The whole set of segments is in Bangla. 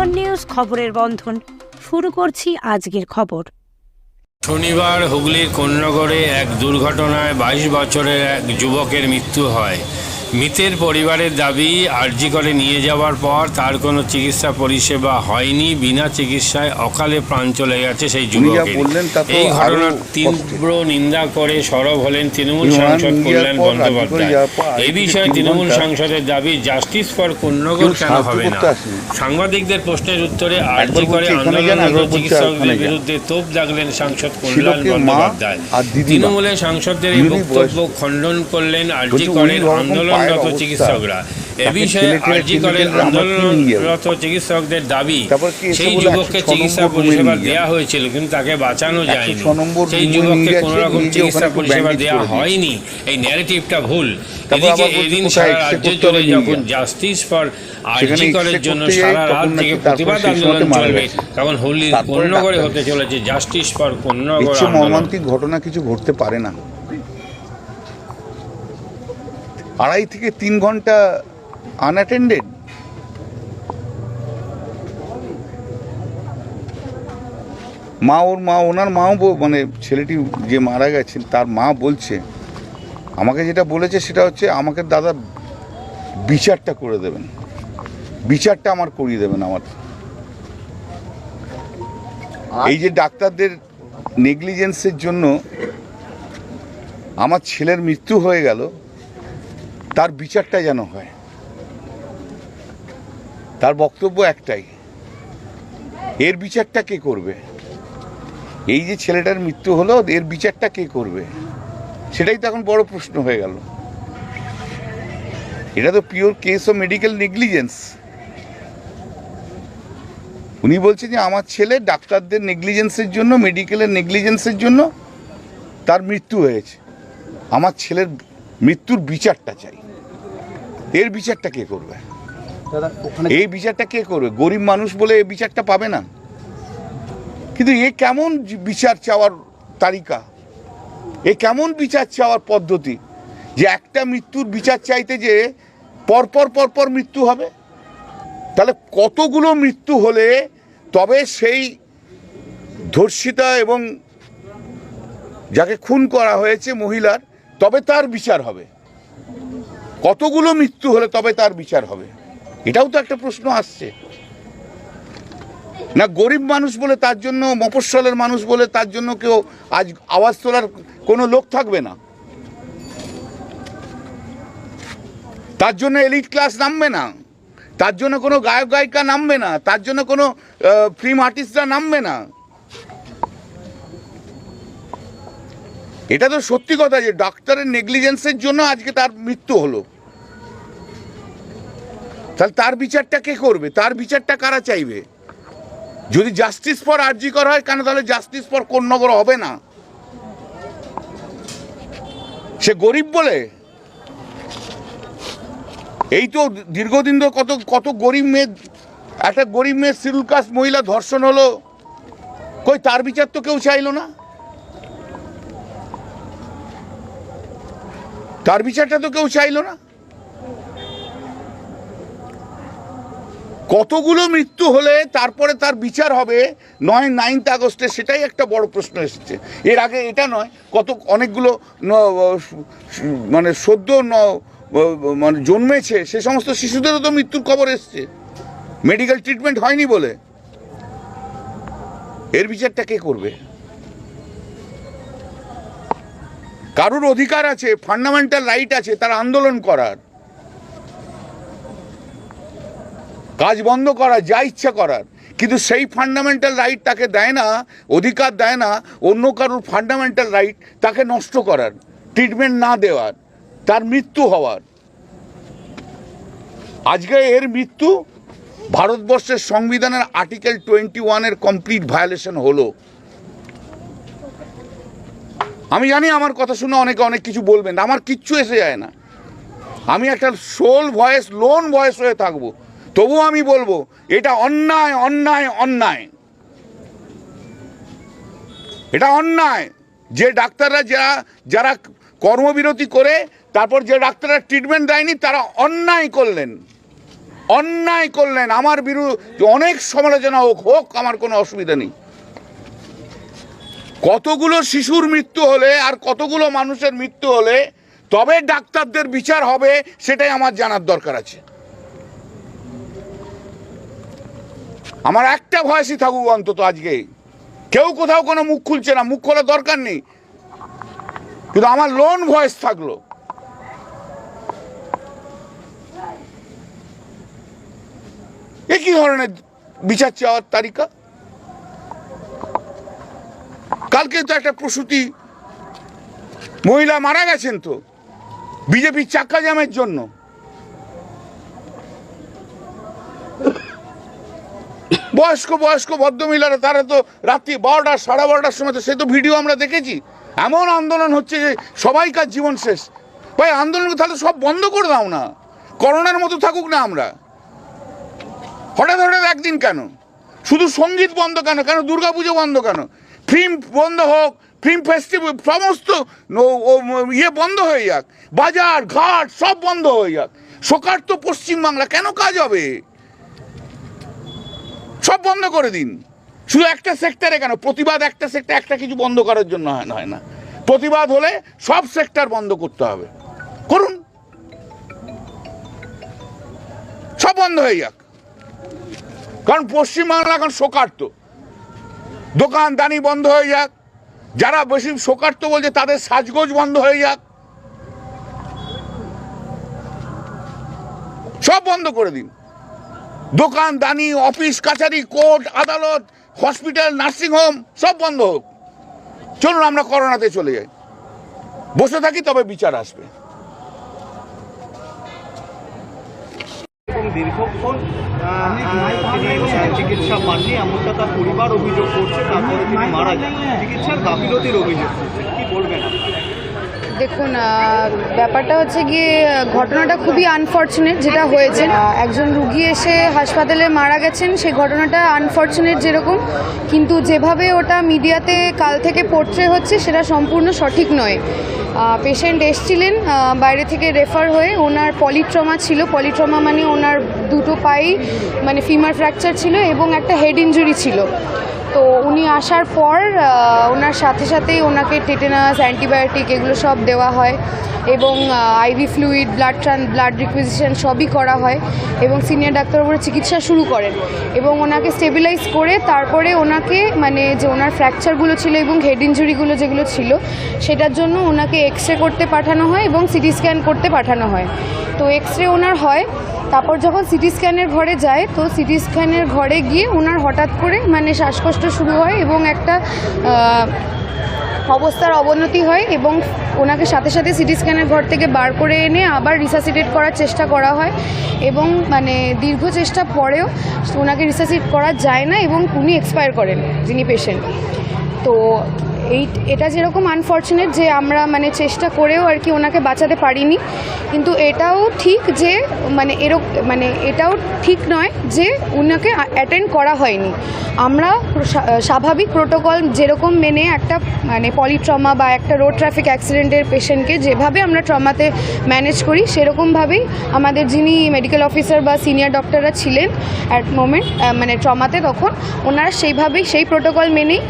বন্ধন নিউজ খবরের বন্ধন। শুরু করছি আজকের খবর। শনিবার হুগলির কন্যাগড়ে এক দুর্ঘটনায় বাইশ বছরের এক যুবকের মৃত্যু হয়। মৃতের পরিবারের দাবি আর্জি করে নিয়ে যাওয়ার পর তার কোনো চিকিৎসা পরিষেবা হয়নি বিনা চিকিৎসায় অকালে প্রাণ চলে গেছে সেই যুবকের এই ঘটনার তীব্র নিন্দা করে সরব হলেন তৃণমূল সাংসদ কল্যাণ বন্দ্যোপাধ্যায়। আগে বিষয়ে তৃণমূল সাংসদের দাবি জাস্টিস ফর কোন্নগর কেন হবে না? সাংবাদিকদের প্রশ্নের উত্তরে আর্জি করে আন্দোলনরত চিকিৎসকদের বিরুদ্ধে তোপ দাগলেন সাংসদ কল্যাণ বন্দ্যোপাধ্যায়। তৃণমূলের সাংসদের এই বক্তব্য খণ্ডন করলেন আরজি করেন ওরকম আন্দোলনরত চিকিৎসকরা। এ বিষয়ে আরজি ঠেলে করেন ঠেলে আমার কি নিয়ে যাব? আন্দোলনরত চিকিৎসকদের দাবি সেই যুবককে চিকিৎসা পরিষেবা দেওয়া হয়েছিল কিন্তু তাকে বাঁচানো যায়নি। সেই যুবককে কোনো রকম চিকিৎসা পরিষেবা দেওয়া হয়নি। এই ন্যারেটিভটা ভুল। এদিকে এদিন সারা রাজ্য জুড়ে যখন জাস্টিস ফর আরজি করের জন্য সারা রাত থেকে প্রতিবাদ আন্দোলন চলবে। তখন তারপরে কোন্নগরে হতে চলেছে জাস্টিস ফর কোন্নগর মর্মান্তিক ঘটনা কিছু ঘটতে পারে না। আড়াই থেকে তিন ঘণ্টা আনঅ্যাটেন্ডেড মা ওর মা ওনার মাও মানে ছেলেটি যে মারা গেছেন তার মা বলছে আমাকে যেটা বলেছে সেটা হচ্ছে আমাকে দাদা বিচারটা করে দেবেন। বিচারটা আমার করিয়ে দেবেন আমার। এই যে ডাক্তারদের নেগলিজেন্সের জন্য আমার ছেলের মৃত্যু হয়ে গেল তার বিচারটা যেন হয়। তার বক্তব্য একটাই। এর বিচারটা কে করবে? এই যে ছেলেটার মৃত্যু হলো, এর বিচারটা কে করবে? সেটাই তো এখন বড় প্রশ্ন হয়ে গেল। এটা তো pure case of medical negligence উনি বলছেন যে, আমার ছেলে ডাক্তারদের নেগলিজেন্সের জন্য মেডিকেলের নেগলিজেন্সের জন্য তার মৃত্যু হয়েছে। আমার ছেলের মৃত্যুর বিচারটা চাই। এর বিচারটা কে করবে? এই বিচারটা কে করবে? গরিব মানুষ বলে এই বিচারটা পাবে না। কিন্তু এ কেমন বিচার চাওয়ার তালিকা? এ কেমন বিচার চাওয়ার পদ্ধতি? যে একটা মৃত্যুর বিচার চাইতে যে পরপর পরপর মৃত্যু হবে? তাহলে কতগুলো মৃত্যু হলে তবে সেই ধর্ষিতা এবং যাকে খুন করা হয়েছে মহিলার তবে তার বিচার হবে। কতগুলো মৃত্যু হলে তবে তার বিচার হবে? এটাও তো একটা প্রশ্ন আসছে। না, গরিব মানুষ বলে তার জন্য, মফস্বলের মানুষ বলে তার জন্য কেউ আজ আওয়াজ তোলার কোনো লোক থাকবে না। তার জন্য এলিট ক্লাস নামবে না। তার জন্য কোনো গায়ক গায়িকা নামবে না। তার জন্য কোনো ফিল্ম আর্টিস্টরা নামবে না। এটা তো সত্যি কথা যে ডাক্তারের নেগলিজেন্সের জন্য আজকে তার মৃত্যু হলো। তাহলে তার বিচারটা কে করবে? তার বিচারটা কারা চাইবে? যদি জাস্টিস ফর আরজি করা হয়, কেন তাহলে জাস্টিস ফর কোন নগর হবে না? সে গরিব বলে? এই তো দীর্ঘদিন ধরে কত কত গরিব মেয়ে, একটা গরিব মেয়ে কাস্ট মহিলা ধর্ষণ হলো। কই তার বিচার তো কেউ চাইলো না? তার বিচারটা তো কেউ চাইলো না। কতগুলো মৃত্যু হলে তারপরে তার বিচার হবে নয়, নাইনথ আগস্টে, সেটাই একটা বড় প্রশ্ন এসেছে। এর আগে এটা নয়, কত, অনেকগুলো মানে সদ্য মানে জন্মেছে, সে সমস্ত শিশুদেরও তো মৃত্যুর খবর এসছে। মেডিকেল ট্রিটমেন্ট হয়নি বলে। এর বিচারটা কে করবে? কারুর অধিকার আছে ফান্ডামেন্টাল রাইট আছে, তার আন্দোলন করার। কাজ বন্ধ করা যা ইচ্ছা করার। কিন্তু সেই ফান্ডামেন্টাল রাইট তাকে দেয় না, অধিকার দেয় না, অন্য কারুর ফান্ডামেন্টাল রাইট তাকে নষ্ট করার ট্রিটমেন্ট না দেওয়ার, তার মৃত্যু হওয়ার। আজকে এর মৃত্যু ভারতবর্ষের সংবিধানের আর্টিকেল টোয়েন্টি ওয়ানের কমপ্লিট ভায়োলেশন হলো। আমি জানি আমার কথা শুনে অনেকে অনেক কিছু বলবেন, আমার কিচ্ছু এসে যায় না। আমি একটা সোল ভয়েস লোন ভয়েস হয়ে থাকব। তবু আমি বলব, এটা অন্যায় অন্যায় অন্যায়। এটা অন্যায়। যে ডাক্তাররা যারা যারা কর্মবিরতি করে, তারপর যে ডাক্তাররা ট্রিটমেন্ট দেয়নি, তারা অন্যায় করলেন। অন্যায় করলেন। আমার বিরুদ্ধে অনেক সমালোচনা হোক হোক, আমার কোনো অসুবিধা নেই। কতগুলো শিশুর মৃত্যু হলে আর কতগুলো মানুষের মৃত্যু হলে তবে ডাক্তারদের বিচার হবে সেটাই আমার জানার দরকার আছে। আমার একটা ভয়েসই থাকুক অন্তত আজকে। কেউ কোথাও কোনো মুখ খুলছে না, মুখ খোলার দরকার নেই। কিন্তু আমার লোন ভয়েস থাকল। এ কি ধরনের বিচার চাওয়ার তালিকা? কালকে তো একটা প্রসূতি মহিলা মারা গেছেন তো, বিজেপির চাক্কা জামের জন্য। বয়স্ক বয়স্ক ভদ্রমহিলারা, তারা তো রাত্রি বারোটা, সাড়ে বারোটার সময় তো, সে তো ভিডিও আমরা দেখেছি। এমন আন্দোলন হচ্ছে যে সবাইকার জীবন শেষ। ভাই আন্দোলন তাহলে সব বন্ধ করে দাও না। করোনার মতো থাকুক না আমরা। হঠাৎ হঠাৎ একদিন কেন? শুধু সংগীত বন্ধ কেন? কেন দুর্গাপুজো বন্ধ কেন? ফিল্ম বন্ধ হোক, ফিল্ম ফেস্টিভ্যাল সমস্ত ইয়ে বন্ধ হয়ে যাক। বাজার, ঘাট সব বন্ধ হয়ে যাক। সরকার তো পশ্চিমবাংলা, কেন কাজ হবে? সব বন্ধ করে দিন। শুধু একটা সেক্টরে কেন? প্রতিবাদ একটা সেক্টর একটা কিছু বন্ধ করার জন্য হয় না প্রতিবাদ হলে সব সেক্টর বন্ধ করতে হবে। করুন। সব বন্ধ হয়ে যাক। কারণ পশ্চিমবাংলা এখন শোকার্ত দানি বন্ধ হয়ে যাক। যারা বেশি শোকার্ত বলছে তাদের সাজগোজ বন্ধ হয়ে যাক। সব বন্ধ করে দিন। দোকান দানি, অফিস, কাছারি, কোর্ট, আদালত, হসপিটাল নার্সিংহোম সব বন্ধ হোক। চলুন আমরা করোনাতে চলে যাই। বসে থাকি তবে বিচার আসবে। দীর্ঘক্ষণ চিকিৎসা পাননি, এমনটা তার পরিবার অভিযোগ করছে, তারপরে তিনি মারা যান চিকিৎসার গাফিলতির অভিযোগ করছেন কি বলবেন আপনি? দেখুন ব্যাপারটা হচ্ছে গিয়ে ঘটনাটা খুবই আনফর্চুনেট যেটা হয়েছে। একজন রুগী এসে হাসপাতালে মারা গেছেন, সেই ঘটনাটা আনফর্চুনেট যেরকম, কিন্তু যেভাবে ওটা মিডিয়াতে কাল থেকে পোর্ট্রে হচ্ছে, সেটা সম্পূর্ণ সঠিক নয়। পেশেন্ট এসছিলেন বাইরে থেকে রেফার হয়ে, ওনার পলিট্রমা ছিল। পলিট্রমা মানে ওনার দুটো পাই মানে ফিমার ফ্র্যাকচার ছিল এবং একটা হেড ইঞ্জুরি ছিল। তো উনি আসার পর ওনার সাথে সাথেই ওনাকে টেটেনাস অ্যান্টিবায়োটিক এগুলো সব দেওয়া হয় এবং IV fluid blood trans blood requisition সবই করা হয় এবং সিনিয়র ডাক্তারবাবুরা চিকিৎসা শুরু করেন এবং ওনাকে স্টেবিলাইজ করে তারপরে ওনাকে মানে যে ওনার ফ্র্যাকচারগুলো ছিল এবং হেড ইঞ্জুরিগুলো যেগুলো ছিল, সেটার জন্য ওনাকে এক্স রে করতে পাঠানো হয় এবং সিটি স্ক্যান করতে পাঠানো হয়। তো এক্স রে ওনার হয়। তারপর যখন সিটি স্ক্যানের ঘরে যায়, তো সিটি স্ক্যানের ঘরে গিয়ে ওনার হঠাৎ করে মানে শ্বাসকষ্ট শুরু হয় এবং একটা অবস্থার অবনতি হয় এবং ওনাকে সাথে সাথে সিটি স্ক্যানের ঘর থেকে বার করে এনে আবার রিসাসিটেট করার চেষ্টা করা হয় এবং মানে দীর্ঘ চেষ্টা পরেও ওনাকে রিসাসিট করা যায় না এবং উনি এক্সপায়ার করেন, যিনি পেশেন্ট তো এই, এটা যেরকম আনফর্চুনেট যে আমরা মানে চেষ্টা করেও আর কি ওনাকে বাঁচাতে পারিনি, কিন্তু এটাও ঠিক যে মানে এরক মানে এটাও ঠিক নয় যে ওনাকে অ্যাটেন্ড করা হয়নি। আমরা স্বাভাবিক প্রোটোকল যেরকম মেনে একটা মানে পলিট্রমা বা একটা রোড ট্রাফিক অ্যাক্সিডেন্টের পেশেন্টকে যেভাবে আমরা ট্রমাতে ম্যানেজ করি, সেরকমভাবেই আমাদের যিনি মেডিকেল অফিসার বা সিনিয়র ডক্টররা ছিলেন অ্যাট মোমেন্ট মানে ট্রমাতে তখন, ওনারা সেইভাবেই সেই প্রোটোকল মেনেই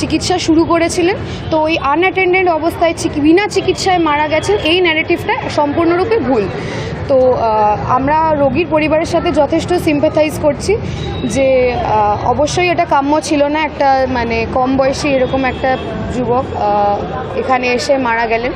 চিকিৎসা শুরু করেছিলেন। তো ওই আনঅ্যাটেন্ডেন্ট অবস্থায় বিনা চিকিৎসায় মারা গেছেন। এই ন্যারেটিভটা সম্পূর্ণরূপে ভুল। তো আমরা রোগীর পরিবারের সাথে যথেষ্ট সিম্প্যাথাইজ করছি যে অবশ্যই এটা কাম্য ছিল না একটা মানে কম বয়সী এরকম একটা যুবক এখানে এসে মারা গেলেন।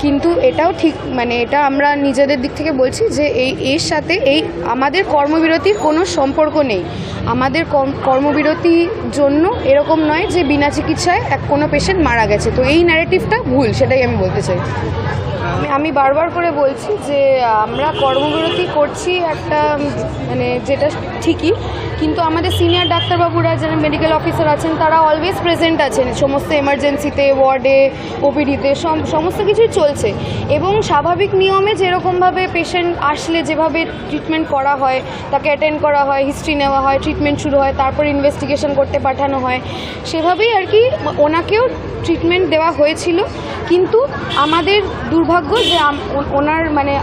কিন্তু এটাও ঠিক মানে এটা আমরা নিজেদের দিক থেকে বলছি যে, এই, এর সাথে এই আমাদের কর্মবিরতির কোনো সম্পর্ক নেই। আমাদের কর্ম- কর্মবিরতির জন্য এরকম নয় যে, বিনা চিকিৎসায় এক কোনো পেশেন্ট মারা গেছে। তো এই ন্যারেটিভটা ভুল, সেটাই আমি বলতে চাই। আমি- বারবার করে বলছি যে আমরা কর্মবিরতি করছি একটা মানে যেটা ঠিকই কিন্তু আমাদের সিনিয়র ডাক্তারবাবুরা যারা মেডিকেল অফিসার আছেন, তারা অলওয়েজ প্রেজেন্ট আছেন। সমস্ত এমার্জেন্সিতে ওয়ার্ডে ওপিডিতে সমস্ত কিছুই চলছে। এবং স্বাভাবিক নিয়মে যেরকমভাবে পেশেন্ট আসলে যেভাবে ট্রিটমেন্ট করা হয়, তাকে অ্যাটেন্ড করা হয় হিস্ট্রি নেওয়া হয় ট্রিটমেন্ট শুরু হয়, তারপর ইনভেস্টিগেশন করতে পাঠানো হয়, সেভাবেই আর কি ওনাকেও ট্রিটমেন্ট দেওয়া হয়েছিল। কিন্তু আমাদের দুর্ভাগ্য যে ওনার মানে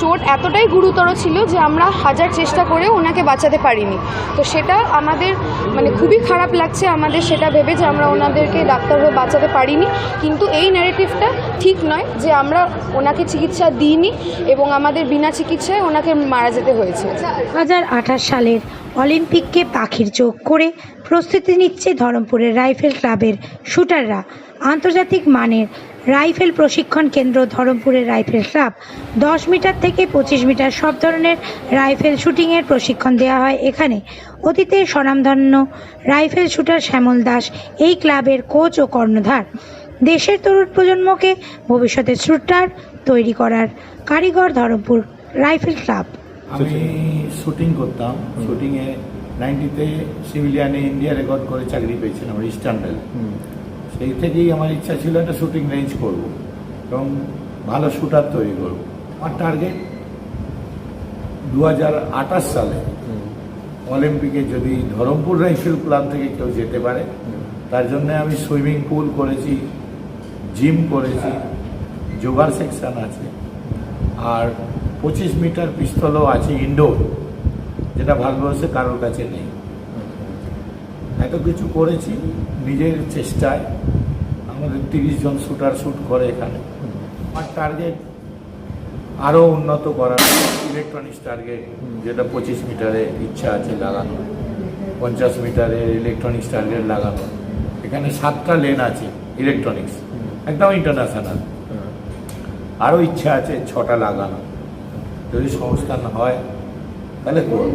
চোট এতটাই গুরুতর ছিল যে আমরা হাজার চেষ্টা করে ওনাকে বাঁচাতে পারিনি। তো সেটা আমাদের মানে খুবই খারাপ লাগছে আমাদের সেটা ভেবে যে আমরা ওনাদেরকে ডাক্তারভাবে বাঁচাতে পারিনি। কিন্তু এই ন্যারেটিভটা ঠিক নয় যে আমরা ওনাকে চিকিৎসা দিইনি এবং আমাদের বিনা চিকিৎসায় ওনাকে মারা যেতে হয়েছে। হাজার আঠাশ সালের অলিম্পিককে পাখির চোখ করে প্রস্তুতি নিচ্ছে ধরমপুরের রাইফেল ক্লাবের শুটাররা। আন্তর্জাতিক মানের রাইফেল প্রশিক্ষণ কেন্দ্র ধরমপুরের রাইফেল ক্লাব। দশ মিটার থেকে পঁচিশ মিটার সব ধরনের রাইফেল শুটিংয়ের প্রশিক্ষণ দেওয়া হয় এখানে। অতীতে স্বনামধন্য রাইফেল শুটার শ্যামল দাস এই ক্লাবের কোচ ও কর্ণধার। দেশের তরুণ প্রজন্মকে ভবিষ্যতের শুটার তৈরি করার কারিগর ধরমপুর রাইফেল ক্লাব। আমি শুটিং করতাম। শুটিংয়ে নাইনটিতে সিভিলিয়ানে ইন্ডিয়া রেকর্ড করে চাকরি পেয়েছিলাম ইস্টার্ন রেল সেই থেকেই আমার ইচ্ছা ছিল একটা শুটিং রেঞ্জ করব এবং ভালো শুটার তৈরি করব। আমার টার্গেট দু হাজার আঠাশ সালে অলিম্পিকে যদি ধরমপুর রাইফেল ক্লাব থেকে কেউ যেতে পারে তার জন্য আমি সুইমিং পুল করেছি জিম করেছি যোগার সেকশন আছে আর পঁচিশ মিটার পিস্তলও আছে ইনডোর যেটা ভারতবর্ষে কারোর কাছে নেই। এত কিছু করেছি নিজের চেষ্টায়। আমাদের তিরিশ জন শুটার শ্যুট করে এখানে। আমার টার্গেট আরও উন্নত করার ইলেকট্রনিক্স টার্গেট যেটা পঁচিশ মিটারে ইচ্ছা আছে লাগানো পঞ্চাশ মিটারের ইলেকট্রনিক্স টার্গেট লাগানো এখানে সাতটা লেন আছে ইলেকট্রনিক্স একদম ইন্টারন্যাশনাল আরও ইচ্ছা আছে ছটা লাগানো যদি সংস্থান হয়, তাহলে করব।